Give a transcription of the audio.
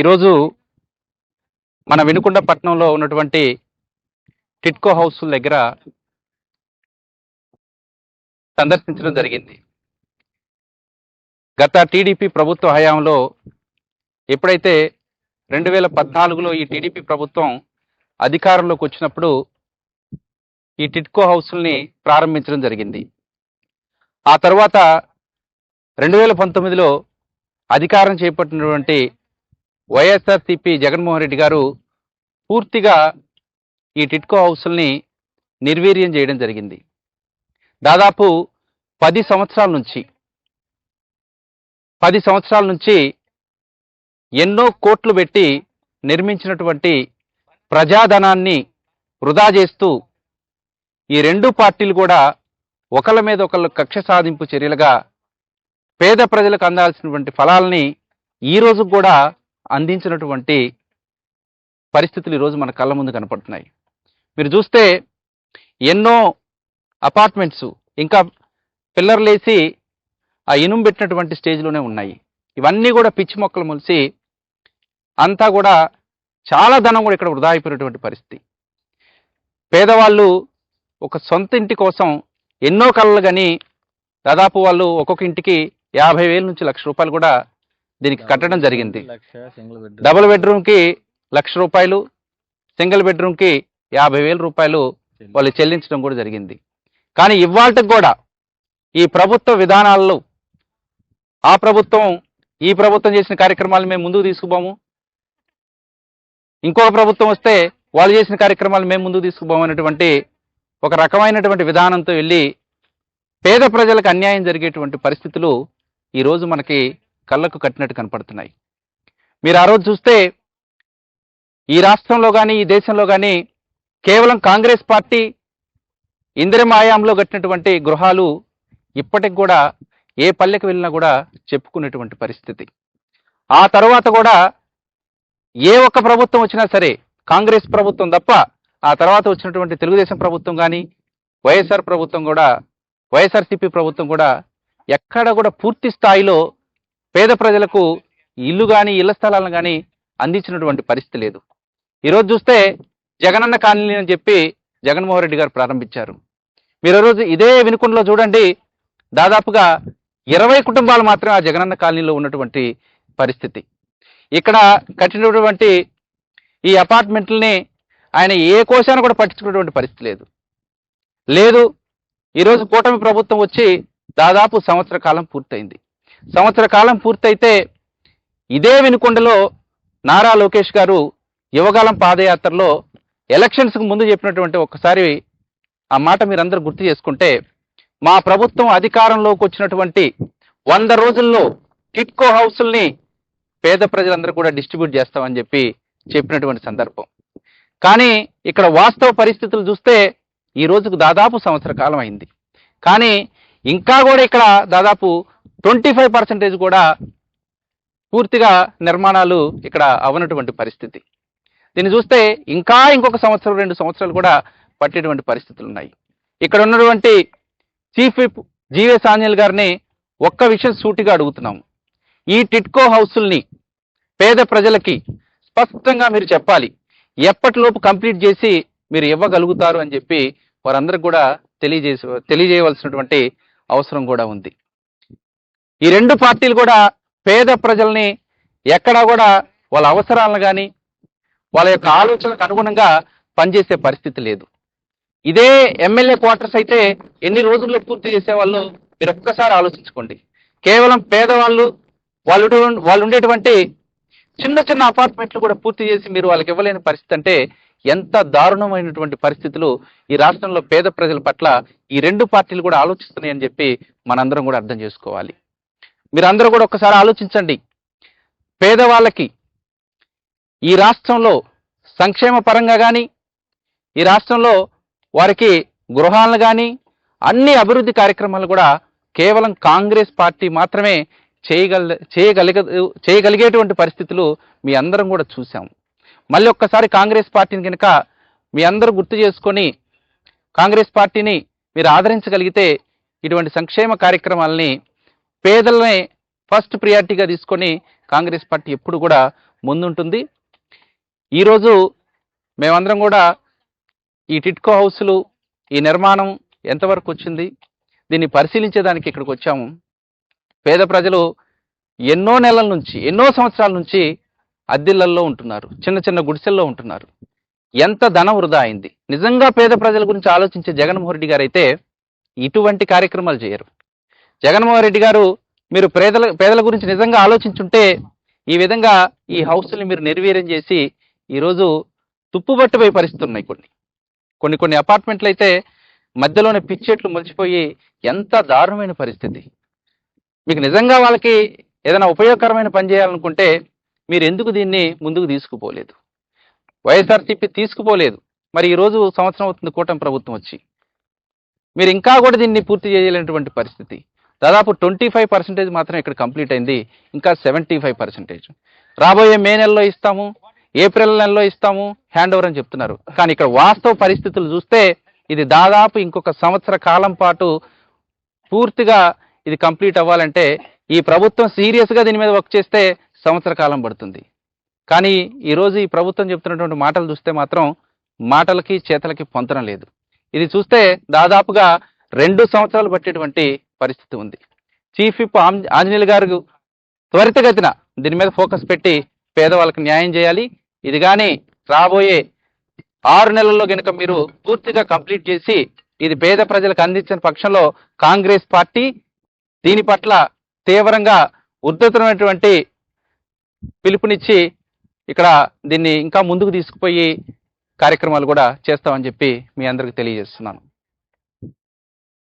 ఈరోజు మన వినుకొండ పట్టణంలో ఉన్నటువంటి టిట్కో హౌస్ దగ్గర సందర్శించడం జరిగింది. గత టీడీపీ ప్రభుత్వ హయాంలో ఎప్పుడైతే రెండు వేల పద్నాలుగులో ఈ టీడీపీ ప్రభుత్వం అధికారంలోకి వచ్చినప్పుడు ఈ టిట్కో హౌస్ని ప్రారంభించడం జరిగింది. ఆ తర్వాత రెండు వేల పంతొమ్మిదిలో అధికారం చేపట్టినటువంటి వైఎస్ఆర్సిపి జగన్మోహన్ రెడ్డి గారు పూర్తిగా ఈ టిట్కో హౌస్ని నిర్వీర్యం చేయడం జరిగింది. దాదాపు పది సంవత్సరాల నుంచి పది సంవత్సరాల నుంచి ఎన్నో కోట్లు పెట్టి నిర్మించినటువంటి ప్రజాధనాన్ని వృధా చేస్తూ ఈ రెండు పార్టీలు కూడా ఒకళ్ళ మీద ఒకళ్ళు కక్ష సాధింపు చర్యలుగా పేద ప్రజలకు అందాల్సినటువంటి ఫలాల్ని ఈ కూడా అందించినటువంటి పరిస్థితులు ఈరోజు మన కళ్ళ ముందు కనపడుతున్నాయి. మీరు చూస్తే ఎన్నో అపార్ట్మెంట్స్ ఇంకా పిల్లర్లేసి ఆ ఇనుము పెట్టినటువంటి స్టేజ్లోనే ఉన్నాయి. ఇవన్నీ కూడా పిచ్చి మొక్కలు మొలిసి అంతా కూడా చాలా ధనం కూడా ఇక్కడ వృధా అయిపోయినటువంటి పరిస్థితి. పేదవాళ్ళు ఒక సొంత ఇంటి కోసం ఎన్నో కళలు కానీ దాదాపు వాళ్ళు ఒక్కొక్క ఇంటికి యాభై వేల నుంచి లక్ష రూపాయలు కూడా దీనికి కట్టడం జరిగింది. డబుల్ బెడ్రూమ్కి లక్ష రూపాయలు సింగిల్ బెడ్రూమ్కి యాభై వేల రూపాయలు వాళ్ళు చెల్లించడం కూడా జరిగింది. కానీ ఇవాళకి కూడా ఈ ప్రభుత్వ విధానాల్లో ఆ ప్రభుత్వం ఈ ప్రభుత్వం చేసిన కార్యక్రమాలు మేము ముందుకు తీసుకుపోము. ఇంకొక ప్రభుత్వం వస్తే వాళ్ళు చేసిన కార్యక్రమాలు మేము ముందుకు తీసుకుపోము అనేటువంటి ఒక రకమైనటువంటి విధానంతో వెళ్ళి పేద ప్రజలకు అన్యాయం జరిగేటువంటి పరిస్థితులు ఈరోజు మనకి కళ్ళకు కట్టినట్టు కనపడుతున్నాయి. మీరు ఆ రోజు చూస్తే ఈ రాష్ట్రంలో కానీ ఈ దేశంలో కానీ కేవలం కాంగ్రెస్ పార్టీ ఇందిరమ ఆయాంలో కట్టినటువంటి గృహాలు ఇప్పటికి కూడా ఏ పల్లెకి వెళ్ళినా కూడా చెప్పుకునేటువంటి పరిస్థితి. ఆ తర్వాత కూడా ఏ ఒక్క ప్రభుత్వం వచ్చినా సరే కాంగ్రెస్ ప్రభుత్వం తప్ప ఆ తర్వాత వచ్చినటువంటి తెలుగుదేశం ప్రభుత్వం కానీ వైఎస్ఆర్ ప్రభుత్వం కూడా వైఎస్ఆర్సీపీ ప్రభుత్వం కూడా ఎక్కడ కూడా పూర్తి స్థాయిలో పేద ప్రజలకు ఇల్లు కానీ ఇళ్ళ స్థలాలను కానీ అందించినటువంటి పరిస్థితి లేదు. ఈరోజు చూస్తే జగనన్న కాలనీ అని చెప్పి జగన్మోహన్ రెడ్డి గారు ప్రారంభించారు. మీరు రోజు ఇదే వినుకొండలో చూడండి దాదాపుగా ఇరవై కుటుంబాలు మాత్రమే ఆ జగనన్న కాలనీలో ఉన్నటువంటి పరిస్థితి. ఇక్కడ కట్టినటువంటి ఈ అపార్ట్మెంట్లని ఆయన ఏ కోశాన్ని కూడా పట్టించుకున్నటువంటి పరిస్థితి లేదు. లేదు ఈరోజు కూటమి ప్రభుత్వం వచ్చి దాదాపు సంవత్సర కాలం పూర్తయింది. సంవత్సర కాలం పూర్తయితే ఇదే వినుకొండలో నారా లోకేష్ గారు యువగాలం పాదయాత్రలో ఎలక్షన్స్కి ముందు చెప్పినటువంటి ఒక్కసారి ఆ మాట మీరందరూ గుర్తు చేసుకుంటే మా ప్రభుత్వం అధికారంలోకి వచ్చినటువంటి వంద రోజుల్లో టిట్కో హౌసుల్ని పేద ప్రజలందరూ కూడా డిస్ట్రిబ్యూట్ చేస్తామని చెప్పి చెప్పినటువంటి సందర్భం. కానీ ఇక్కడ వాస్తవ పరిస్థితులు చూస్తే ఈ రోజుకు దాదాపు సంవత్సర కాలం అయింది. కానీ ఇంకా కూడా ఇక్కడ దాదాపు ట్వంటీ ఫైవ్ పర్సెంటేజ్ కూడా పూర్తిగా నిర్మాణాలు ఇక్కడ అవనటువంటి పరిస్థితి. దీన్ని చూస్తే ఇంకా ఇంకొక సంవత్సరం రెండు సంవత్సరాలు కూడా పట్టేటువంటి పరిస్థితులు ఉన్నాయి. ఇక్కడ ఉన్నటువంటి చీఫ్ విప్ జీవీఎస్ ఆంజనేయులు గారిని ఒక్క విషయం సూటిగా అడుగుతున్నాము ఈ టిట్కో హౌసుల్ని పేద ప్రజలకి స్పష్టంగా మీరు చెప్పాలి. ఎప్పటిలోపు కంప్లీట్ చేసి మీరు ఇవ్వగలుగుతారు అని చెప్పి వారందరికి కూడా తెలియజేసి తెలియజేయవలసినటువంటి అవసరం కూడా ఉంది. ఈ రెండు పార్టీలు కూడా పేద ప్రజల్ని ఎక్కడా కూడా వాళ్ళ అవసరాలను కానీ వాళ్ళ యొక్క ఆలోచనలకు అనుగుణంగా పనిచేసే పరిస్థితి లేదు. ఇదే ఎమ్మెల్యే క్వార్టర్స్ అయితే ఎన్ని రోజుల్లో పూర్తి చేసేవాళ్ళు మీరు ఒక్కసారి ఆలోచించుకోండి. కేవలం పేదవాళ్ళు వాళ్ళు వాళ్ళు ఉండేటువంటి చిన్న చిన్న అపార్ట్మెంట్లు కూడా పూర్తి చేసి మీరు వాళ్ళకి ఇవ్వలేని పరిస్థితి అంటే ఎంత దారుణమైనటువంటి పరిస్థితులు ఈ రాష్ట్రంలో పేద ప్రజల పట్ల ఈ రెండు పార్టీలు కూడా ఆలోచిస్తున్నాయని చెప్పి మనందరం కూడా అర్థం చేసుకోవాలి. మీరందరూ కూడా ఒకసారి ఆలోచించండి. పేదవాళ్ళకి ఈ రాష్ట్రంలో సంక్షేమ పరంగా కానీ ఈ రాష్ట్రంలో వారికి గృహాలను కానీ అన్ని అభివృద్ధి కార్యక్రమాలు కూడా కేవలం కాంగ్రెస్ పార్టీ మాత్రమే చేయగల చేయగలిగ చేయగలిగేటువంటి పరిస్థితులు మీ అందరం కూడా చూసాం మళ్ళీ ఒక్కసారి కాంగ్రెస్ పార్టీని కనుక మీ అందరూ గుర్తు చేసుకొని కాంగ్రెస్ పార్టీని మీరు ఆదరించగలిగితే ఇటువంటి సంక్షేమ కార్యక్రమాలని పేదలని ఫస్ట్ ప్రియారిటీగా తీసుకొని కాంగ్రెస్ పార్టీ ఎప్పుడు కూడా ముందుంటుంది. ఈరోజు మేమందరం కూడా ఈ టిట్కో హౌస్లు ఈ నిర్మాణం ఎంతవరకు వచ్చింది దీన్ని పరిశీలించేదానికి ఇక్కడికి వచ్చాము. పేద ప్రజలు ఎన్నో నెలల నుంచి ఎన్నో సంవత్సరాల నుంచి అద్దెళ్ళల్లో ఉంటున్నారు చిన్న చిన్న గుడిసెల్లో ఉంటున్నారు. ఎంత ధనం వృధా అయింది. నిజంగా పేద ప్రజల గురించి ఆలోచించే జగన్మోహన్ రెడ్డి గారు అయితే ఇటువంటి కార్యక్రమాలు చేయరు. జగన్మోహన్ రెడ్డి గారు మీరు పేదల పేదల గురించి నిజంగా ఆలోచించుంటే ఈ విధంగా ఈ హౌస్ని మీరు నిర్వీర్యం చేసి ఈరోజు తుప్పుబట్టిపోయే పరిస్థితులు ఉన్నాయి కొన్ని. కొన్ని కొన్ని అపార్ట్మెంట్లు అయితే మధ్యలోనే పిచ్చెట్లు మొలిచిపోయి ఎంత దారుణమైన పరిస్థితి. మీకు నిజంగా వాళ్ళకి ఏదైనా ఉపయోగకరమైన పని చేయాలనుకుంటే మీరు ఎందుకు దీన్ని ముందుకు తీసుకుపోలేదు? వైఎస్ఆర్సీపీ తీసుకుపోలేదు. మరి ఈరోజు సంవత్సరం అవుతుంది కూటమి ప్రభుత్వం వచ్చి. మీరు ఇంకా కూడా దీన్ని పూర్తి చేయలేనటువంటి పరిస్థితి. దాదాపు ట్వంటీ ఫైవ్ పర్సెంటేజ్ మాత్రం ఇక్కడ కంప్లీట్ అయింది. ఇంకా సెవెంటీ ఫైవ్ పర్సెంటేజ్. రాబోయే మే నెలలో ఇస్తాము ఏప్రిల్ నెలలో ఇస్తాము హ్యాండ్ ఓవర్ అని చెప్తున్నారు. కానీ ఇక్కడ వాస్తవ పరిస్థితులు చూస్తే ఇది దాదాపు ఇంకొక సంవత్సర కాలం పాటు పూర్తిగా ఇది కంప్లీట్ అవ్వాలంటే ఈ ప్రభుత్వం సీరియస్గా దీని మీద వర్క్ చేస్తే సంవత్సర కాలం పడుతుంది. కానీ ఈరోజు ఈ ప్రభుత్వం చెప్తున్నటువంటి మాటలు చూస్తే మాత్రం మాటలకి చేతలకి పొంతన లేదు. ఇది చూస్తే దాదాపుగా రెండు సంవత్సరాలు పట్టేటువంటి పరిస్థితి ఉంది. చీఫ్ విప్ ఆంజ- ఆంజనేయులు గారు త్వరితగతిన దీని మీద ఫోకస్ పెట్టి పేదవాళ్ళకి న్యాయం చేయాలి. ఇది కానీ రాబోయే ఆరు నెలల్లో గనుక మీరు పూర్తిగా కంప్లీట్ చేసి ఇది పేద ప్రజలకు అందించిన పక్షంలో కాంగ్రెస్ పార్టీ దీని పట్ల తీవ్రంగా ఉద్ధృతమైనటువంటి పిలుపునిచ్చి ఇక్కడ దీన్ని ఇంకా ముందుకు తీసుకుపోయి కార్యక్రమాలు కూడా చేస్తామని చెప్పి మీ అందరికి తెలియజేస్తున్నాను.